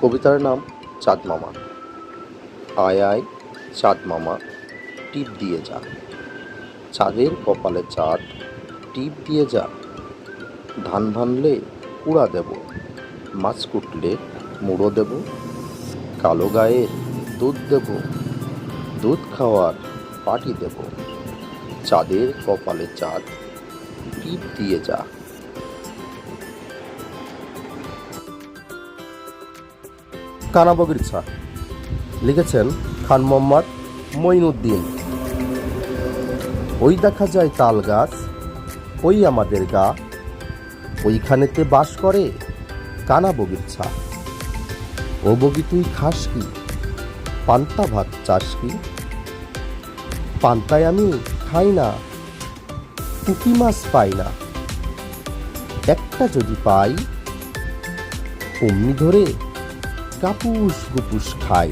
কবিতার নাম চাঁদ মামা। আয় আয়, চাঁদ মামা, টিপ দিয়ে যা। চাঁদের কপালে চাঁদ, টিপ দিয়ে যা। ধান ভানলে কুড়া দেব, মাছ কুটলে মুড়ো দেব, কালো গায়ে দুধ দেব, দুধ খাওয়ার পাটি দেব। চাঁদের কপালে চাঁদ, টিপ দিয়ে যা। কানাবগির ছা লিখেছেন খান মোহাম্মদ মঈনুদ্দিন। ওই দেখা যায় তাল গাছ, ওই আমাদের গা, ওইখানেতে বাস করে কানা বগির ছা ও বগি তুই খাস কি? পান্তা ভাত চাস কি? পান্তায় আমি খাই না পুঁটি মাছ পাই না। একটা যদি পাই, অমনি ধরে কাপুস গুপুস খাই।